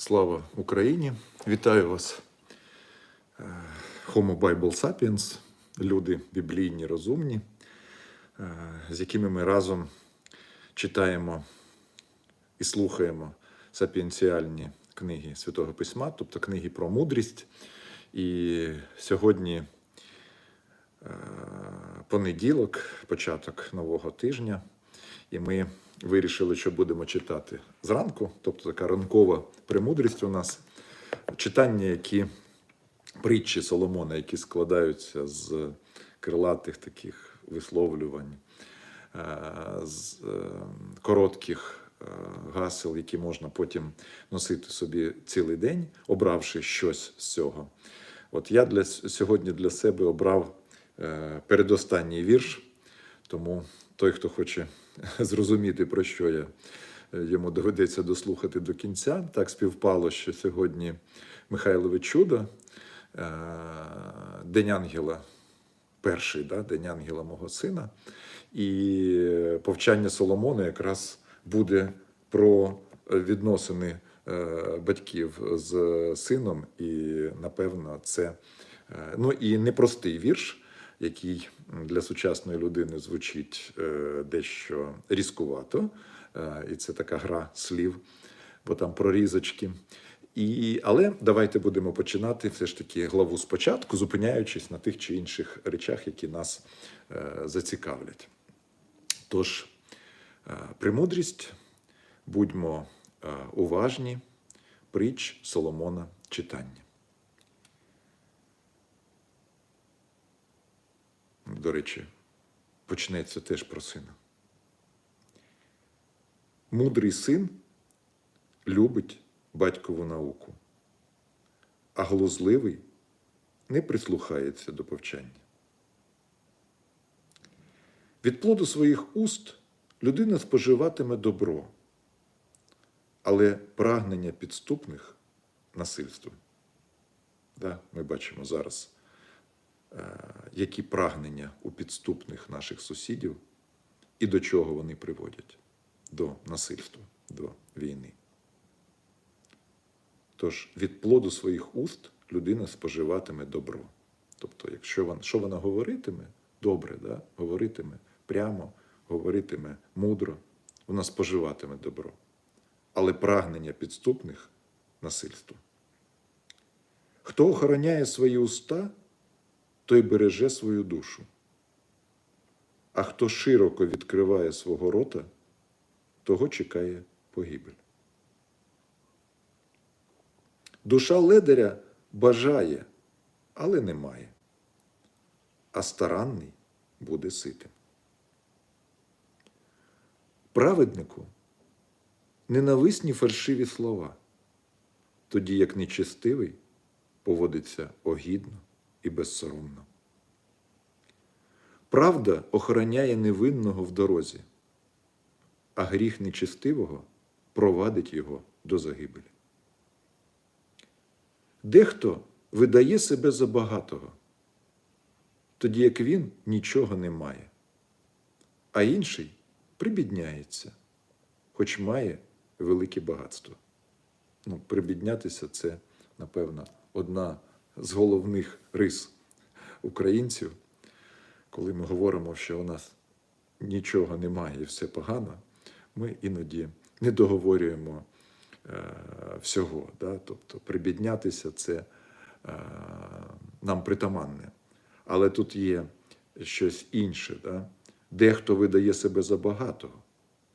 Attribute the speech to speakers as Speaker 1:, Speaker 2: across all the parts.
Speaker 1: Слава Україні! Вітаю вас, е, Homo Bible Sapiens, люди біблійні, розумні, е, з якими ми разом читаємо і слухаємо сапіенціальні книги Святого Письма, тобто книги про мудрість. І сьогодні е, понеділок, початок нового тижня, і ми вирішили, що будемо читати зранку, тобто така ранкова премудрість у нас, читання, які притчі Соломона, які складаються з крилатих таких висловлювань, е, з е, коротких е, гасел, які можна потім носити собі цілий день, обравши щось з цього. От я для сьогодні для себе обрав передостанній вірш, тому той, хто хоче зрозуміти, про що я, е, йому доведеться дослухати до кінця. Так співпало, що сьогодні Михайлове чудо, е, День Ангела, перший да, День Ангела мого сина, і повчання Соломона якраз буде про відносини е, батьків з сином, і напевно це ну і непростий вірш, який для сучасної людини звучить е, дещо різкувато, е, і це така гра слів, бо там прорізочки. І, але давайте будемо починати все ж таки главу спочатку, зупиняючись на тих чи інших речах, які нас е, зацікавлять. Тож, е, премудрість, будьмо е, уважні, притч Соломона читання. До речі, почнеться теж про сина. Мудрий син любить батькову науку, а глузливий не прислухається до повчання. Від плоду своїх уст людина споживатиме добро, але прагнення підступних насильство. Да, ми бачимо зараз, які прагнення у підступних наших сусідів і до чого вони приводять до насильства, до війни. Тож від плоду своїх уст людина споживатиме добро. Тобто, якщо вона, що вона говоритиме, добре, да? говоритиме прямо, говоритиме мудро, вона споживатиме добро. Але прагнення підступних насильство. Хто охороняє свої уста, той береже свою душу. А хто широко відкриває свого рота, того чекає погибель. Душа ледаря бажає, але не має, а старанний буде ситим. Праведнику ненависні фальшиві слова, тоді як нечестивий поводиться огідно і безсоромно. Правда охороняє невинного в дорозі, а гріх нечестивого провадить його до загибелі. Дехто видає себе за багатого, тоді як він нічого не має, а інший прибідняється, хоч має велике багатство. Ну, Прибіднятися це, напевно, одна з головних рис українців, коли ми говоримо, що у нас нічого немає і все погано, ми іноді не договорюємо е, всього. Да? Тобто прибіднятися це е, нам притаманне. Але тут є щось інше. Да? Дехто видає себе за багатого,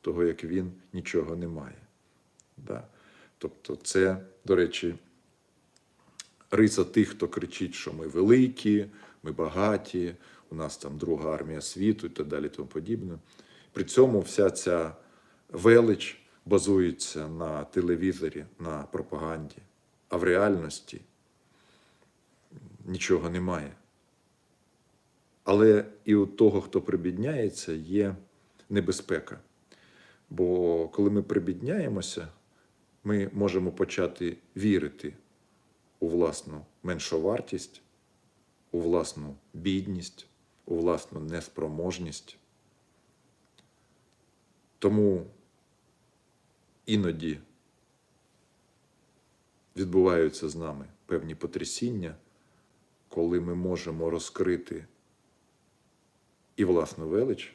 Speaker 1: того як він нічого не має. Да? Тобто, це, до речі, риса тих, хто кричить, що ми великі, ми багаті, у нас там друга армія світу і так далі, тому подібне. При цьому вся ця велич базується на телевізорі, на пропаганді, а в реальності нічого немає. Але і у того, хто прибідняється, є небезпека. Бо коли ми прибідняємося, ми можемо почати вірити у власну меншовартість, у власну бідність, у власну неспроможність. Тому іноді відбуваються з нами певні потрясіння, коли ми можемо розкрити і власну велич,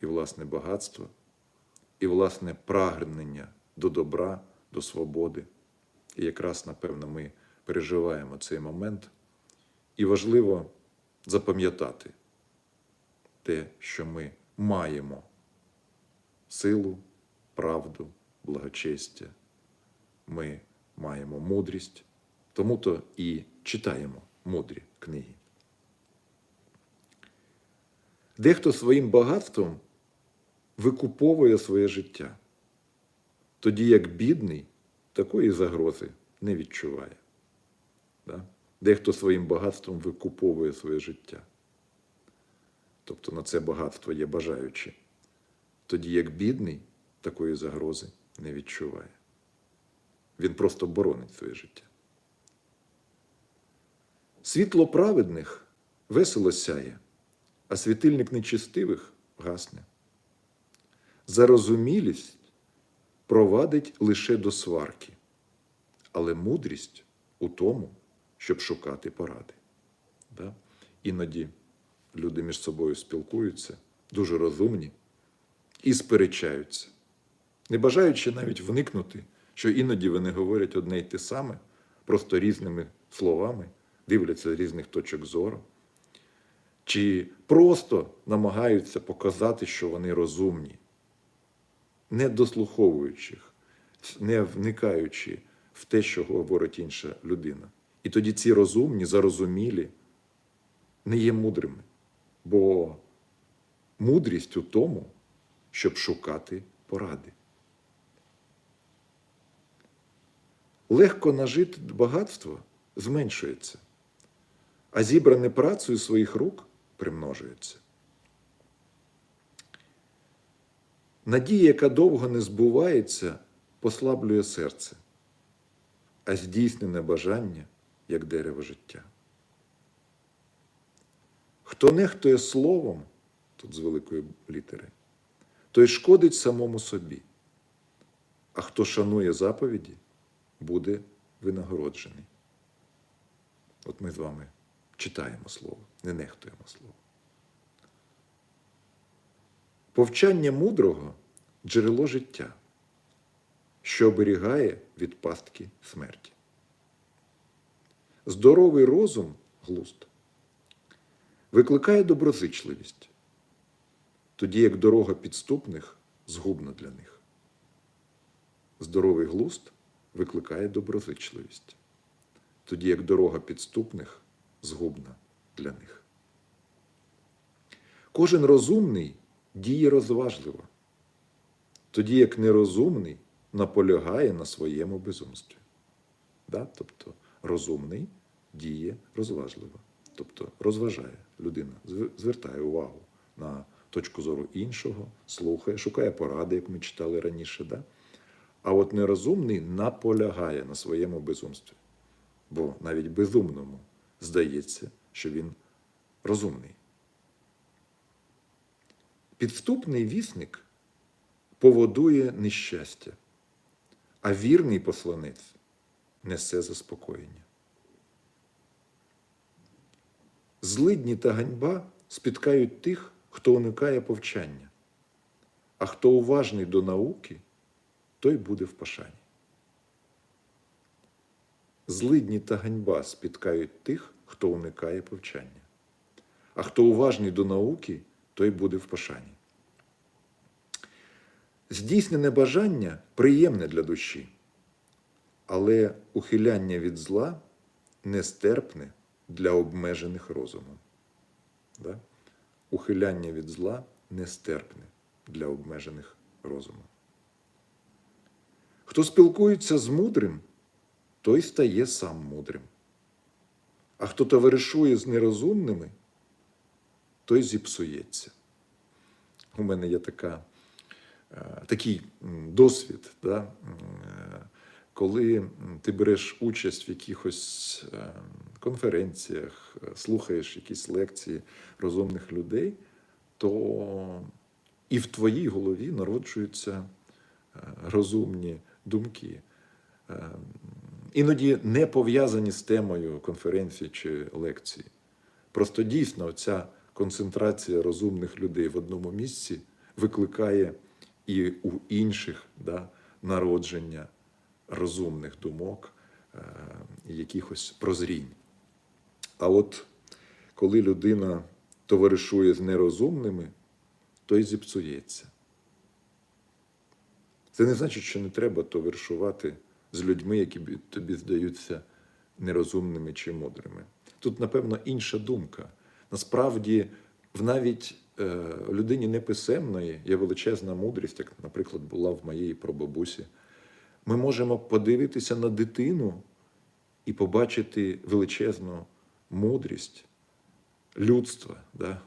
Speaker 1: і власне багатство, і власне прагнення до добра, до свободи. І якраз, напевно, ми переживаємо цей момент. І важливо запам'ятати те, що ми маємо силу, правду, благочестя. Ми маємо мудрість, тому то і читаємо мудрі книги. Дехто своїм багатством викуповує своє життя, тоді як бідний такої загрози не відчуває. Да? Дехто своїм багатством викуповує своє життя. Тобто на це багатство є бажаючі. Тоді як бідний такої загрози не відчуває. Він просто боронить своє життя. Світло праведних весело сяє, а світильник нечистивих гасне. Зарозумілість провадить лише до сварки, але мудрість у тому, щоб шукати поради. Да? Іноді люди між собою спілкуються, дуже розумні і сперечаються, не бажаючи навіть вникнути, що іноді вони говорять одне й те саме, просто різними словами, дивляться з різних точок зору, чи просто намагаються показати, що вони розумні, не дослуховуючи, не вникаючи в те, що говорить інша людина. І тоді ці розумні, зарозумілі не є мудрими, бо мудрість у тому, щоб шукати поради. Легко нажити багатство зменшується, а зібране працею своїх рук примножується. Надія, яка довго не збувається, послаблює серце, а здійснене бажання як дерево життя. Хто нехтує словом, тут з великої літери, той шкодить самому собі, а хто шанує заповіді, буде винагороджений. От ми з вами читаємо слово, не нехтуємо слово. Повчання мудрого джерело життя, що оберігає від пастки смерті. Здоровий розум глузд викликає доброзичливість, тоді як дорога підступних згубна для них. Здоровий глузд викликає доброзичливість, тоді як дорога підступних згубна для них. Кожен розумний діє розважливо, тоді як нерозумний наполягає на своєму безумстві. Да? Тобто розумний діє розважливо, тобто розважає людина, звертає увагу на точку зору іншого, слухає, шукає поради, як ми читали раніше. Да? А от нерозумний наполягає на своєму безумстві. Бо навіть безумному здається, що він розумний. Підступний вісник поводує нещастя, а вірний посланець несе заспокоєння. Злидні та ганьба спіткають тих, хто уникає повчання, а хто уважний до науки, той буде в пашані. Злидні та ганьба спіткають тих, хто уникає повчання, а хто уважний до науки, той буде в пашані. Здійснене бажання приємне для душі, але ухиляння від зла нестерпне для обмежених розумом. Да? Ухиляння від зла нестерпне для обмежених розумом. Хто спілкується з мудрим, той стає сам мудрим. А хто товаришує з нерозумними, той зіпсується. У мене є така, е, такий досвід, да? Коли ти береш участь в якихось е, конференціях, е, слухаєш якісь лекції розумних людей, то і в твоїй голові народжуються е, розумні думки. Іноді не пов'язані з темою конференції чи лекції. Просто дійсно ця концентрація розумних людей в одному місці викликає і у інших да, народження розумних думок, е, і якихось прозрінь. А от коли людина товаришує з нерозумними, то й зіпсується. Це не значить, що не треба товаришувати з людьми, які тобі здаються нерозумними чи мудрими. Тут, напевно, інша думка. Насправді, в навіть е, людині неписемної є величезна мудрість, як, наприклад, була в моєї прабабусі. Ми можемо подивитися на дитину і побачити величезну мудрість людства. Да?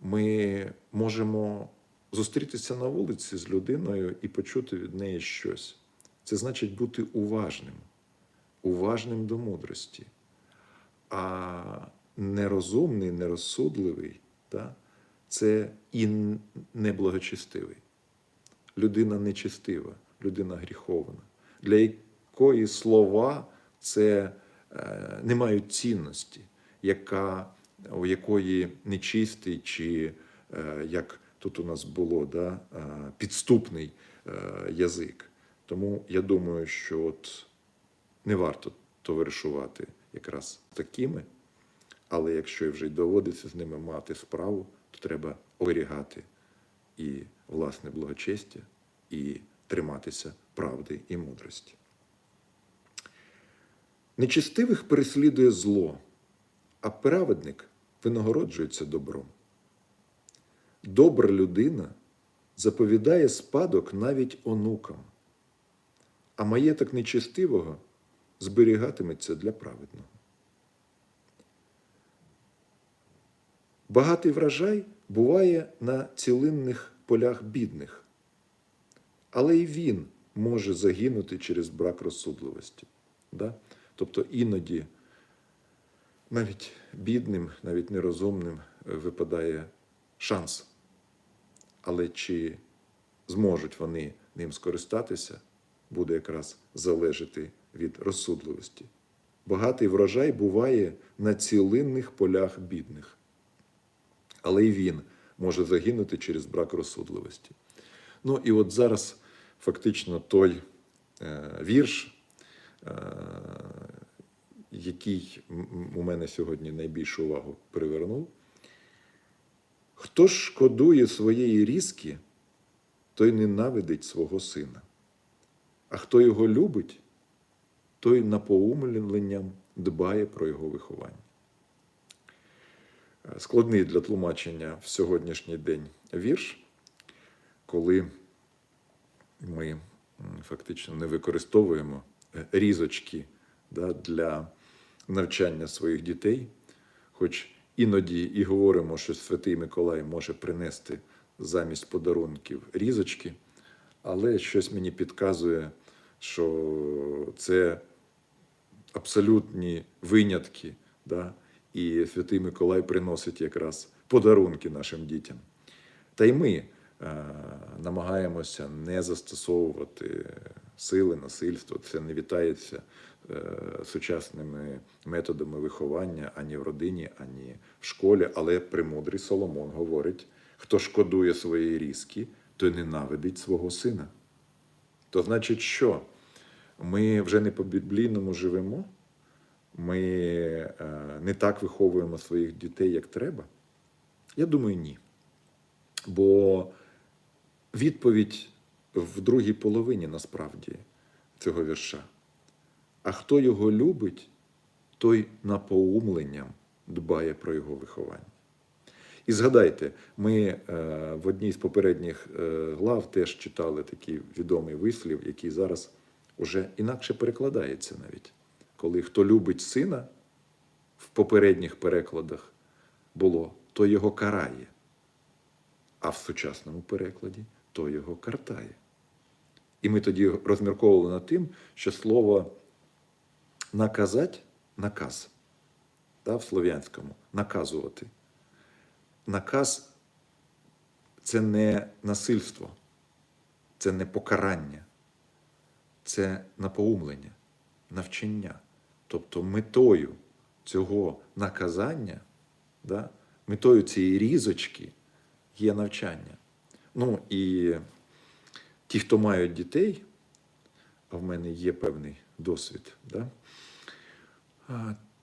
Speaker 1: Ми можемо зустрітися на вулиці з людиною і почути від неї щось. Це значить бути уважним, уважним до мудрості. А нерозумний, нерозсудливий да? це і неблагочестивий. Людина нечестива, людина гріховна, для якої слова це е, не мають цінності, яка, у якої нечистий чи е, як тут у нас було, да, е, підступний язик. Тому я думаю, що от не варто товаришувати якраз такими, але якщо вже й доводиться з ними мати справу, то треба оберігати і власне благочестя, і триматися правди і мудрості. Нечестивих переслідує зло, а праведник винагороджується добром. Добра людина заповідає спадок навіть онукам, а маєток нечестивого зберігатиметься для праведного. Багатий врожай буває на цілинних полях бідних, але й він може загинути через брак розсудливості. Да? Тобто іноді навіть бідним, навіть нерозумним е, випадає шанс. Але чи зможуть вони ним скористатися, буде якраз залежати від розсудливості. Багатий врожай буває на цілинних полях бідних але й він може загинути через брак розсудливості. Ну і от зараз фактично той е, вірш, е, який у мене сьогодні найбільшу увагу привернув. Хто ж шкодує своєї різки, той ненавидить свого сина. А хто його любить, той напоумленням дбає про його виховання складний для тлумачення в сьогоднішній день вірш, коли ми фактично не використовуємо е, різочки да, для навчання своїх дітей, хоч іноді і говоримо, що Святий Миколай може принести замість подарунків різочки, але щось мені підказує, що це абсолютні винятки. Да? І Святий Миколай приносить якраз подарунки нашим дітям. Та й ми намагаємося не застосовувати сили, насильство. Це не вітається е, сучасними методами виховання ані в родині, ані в школі. Але премудрий Соломон говорить: хто шкодує своєї різки, той ненавидить свого сина. То значить, що ми вже не по біблійному живемо, ми е, не так виховуємо своїх дітей, як треба? Я думаю, ні. Бо відповідь в другій половині насправді цього вірша. А хто його любить, той напоумленням дбає про його виховання. І згадайте, ми е, в одній з попередніх е, глав теж читали такий відомий вислів, який зараз уже інакше перекладається навіть. Коли хто любить сина, в попередніх перекладах було, то його карає, а в сучасному перекладі то його картає. І ми тоді розмірковували над тим, що слово наказать наказ та, в слов'янському наказувати. Наказ це не насильство, це не покарання, це напоумлення. навчання. Тобто метою цього наказання, да, метою цієї різочки є навчання. Ну і ті, хто мають дітей, а в мене є певний досвід, да,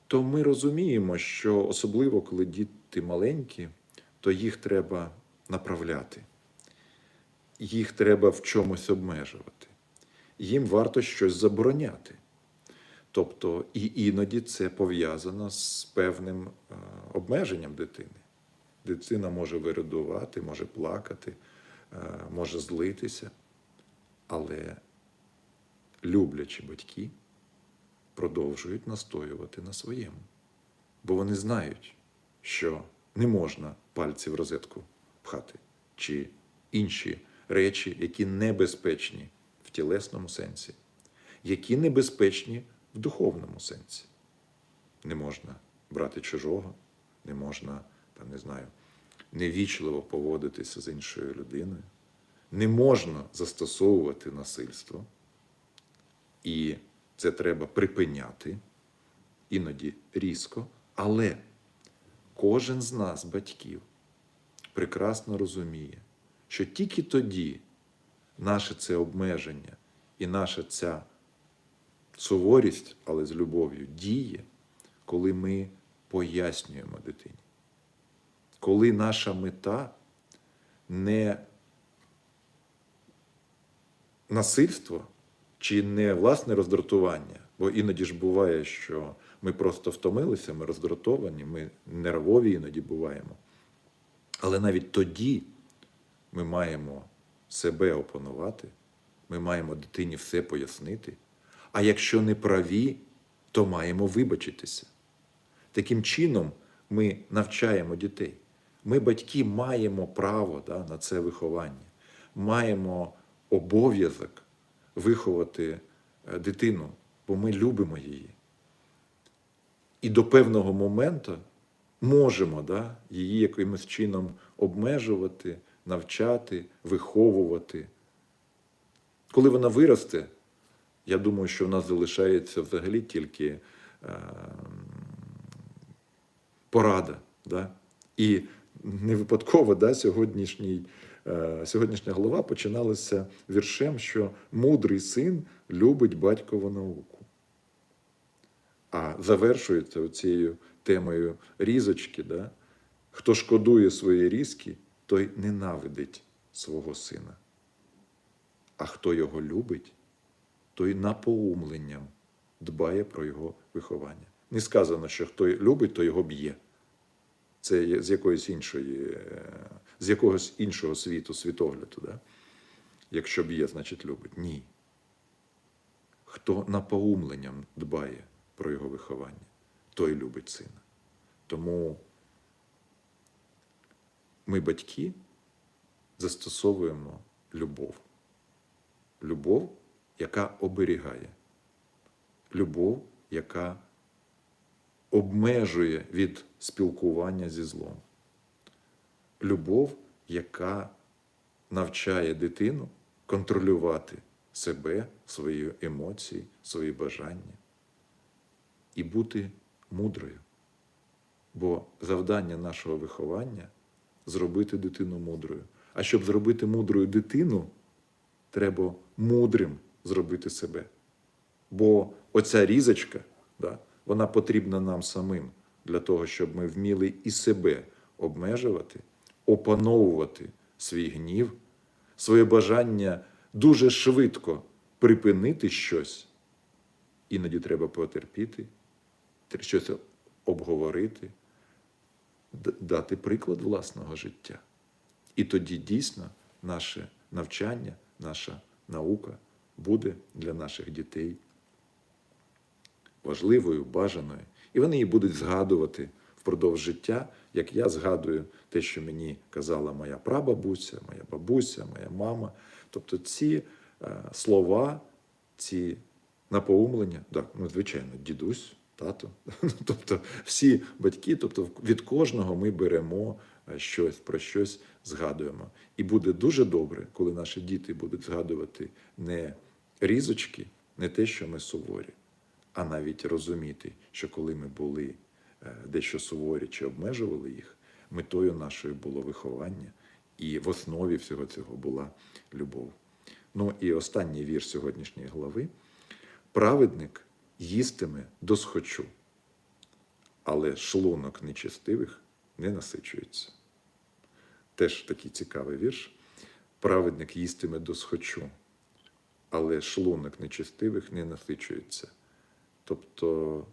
Speaker 1: то ми розуміємо, що особливо коли діти маленькі, то їх треба направляти, їх треба в чомусь обмежувати, їм варто щось забороняти. Тобто, і іноді це пов'язано з певним е, обмеженням дитини. Дитина може виридувати, може плакати, може злитися, але люблячі батьки продовжують настоювати на своєму. Бо вони знають, що не можна пальці в розетку пхати, чи інші речі, які небезпечні в тілесному сенсі, які небезпечні в духовному сенсі. Не можна брати чужого, не можна, там, не знаю, невічливо поводитися з іншою людиною, не можна застосовувати насильство. І це треба припиняти, іноді різко, але кожен з нас, батьків, прекрасно розуміє, що тільки тоді наше це обмеження і наша ця суворість, але з любов'ю, діє, коли ми пояснюємо дитині. Коли наша мета не насильство чи не власне роздратування, бо іноді ж буває, що ми просто втомилися, ми роздратовані, ми нервові іноді буваємо. Але навіть тоді ми маємо себе опанувати, ми маємо дитині все пояснити. А якщо не праві, то маємо вибачитися. Таким чином ми навчаємо дітей. Ми, батьки, маємо право да, на це виховання, маємо обов'язок виховати е, дитину, бо ми любимо її. І до певного моменту можемо да, її якимось чином обмежувати, навчати, виховувати. Коли вона виросте, я думаю, що в нас залишається взагалі тільки е, порада. Да? І не випадково да, сьогоднішній, е, сьогоднішня глава починалася віршем, що мудрий син любить батькову науку. А завершується цією темою різочки. Да? Хто шкодує свої різки, той ненавидить свого сина. А хто його любить, той напоумленням дбає про його виховання. Не сказано, що хто любить, то його б'є. Це з якоїсь іншої, е, з якогось іншого світу, світогляду. Да? Якщо б'є, значить любить. Ні. Хто напоумленням дбає про його виховання, той любить сина. Тому ми, батьки, застосовуємо любов. Любов, яка оберігає, любов, яка обмежує від спілкування зі злом. Любов, яка навчає дитину контролювати себе, свої емоції, свої бажання і бути мудрою. Бо завдання нашого виховання зробити дитину мудрою. А щоб зробити мудрою дитину, треба мудрим зробити себе. Бо оця різочка, да, вона потрібна нам самим для того, щоб ми вміли і себе обмежувати, опановувати свій гнів, своє бажання дуже швидко припинити щось. Іноді треба потерпіти, щось обговорити, дати приклад власного життя. І тоді дійсно наше навчання, наша наука буде для наших дітей важливою, бажаною. І вони її будуть згадувати впродовж життя, як я згадую те, що мені казала моя прабабуся, моя бабуся, моя мама. Тобто ці е, слова, ці напоумлення, так, ну, звичайно, дідусь, тато, тобто всі батьки, тобто від кожного ми беремо е, щось, про щось згадуємо. І буде дуже добре, коли наші діти будуть згадувати не різочки, не те, що ми суворі, а навіть розуміти, що коли ми були е, дещо суворі чи обмежували їх, метою нашою було виховання, і в основі всього цього була любов. Ну і останній вірш сьогоднішньої глави. Праведник їстиме досхочу, але шлунок нечестивих не насичується. Теж такий цікавий вірш. Праведник їстиме досхочу, але шлунок нечестивих не насичується. Тобто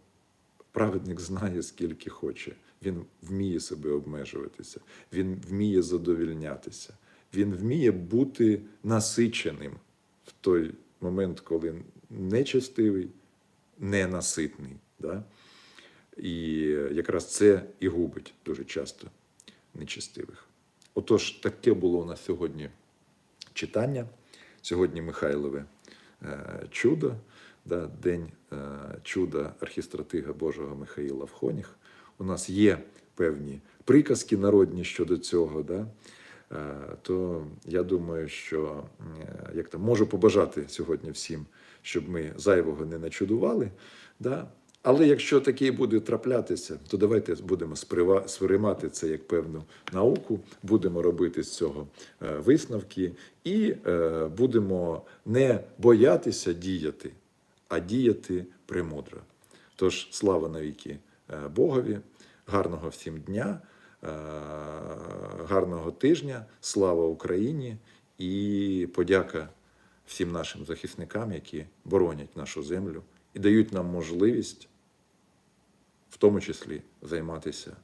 Speaker 1: праведник знає, скільки хоче. Він вміє себе обмежуватися, він вміє задовільнятися, він вміє бути насиченим в той момент, коли нечестивий, ненаситний. Да? І якраз це і губить дуже часто нечестивих. Отож, таке було у нас сьогодні читання. Сьогодні Михайлове е, чудо, да, День е, чуда архістратига Божого Михаїла в Хонях. У нас є певні приказки народні щодо цього. Да? Е, То я думаю, що е, як там можу побажати сьогодні всім, щоб ми зайвого не начудували. Да? Але якщо таке буде траплятися, то давайте будемо сприймати це як певну науку, будемо робити з цього е, висновки і е, будемо не боятися діяти, а діяти премудро. Тож слава навіки е, Богові, гарного всім дня, е, гарного тижня, слава Україні і подяка всім нашим захисникам, які боронять нашу землю і дають нам можливість в тому числі займатися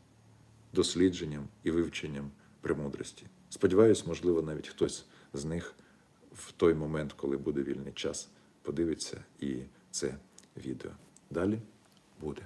Speaker 1: дослідженням і вивченням премудрості. Сподіваюсь, можливо, навіть хтось з них в той момент, коли буде вільний час, подивиться і це відео. Далі буде.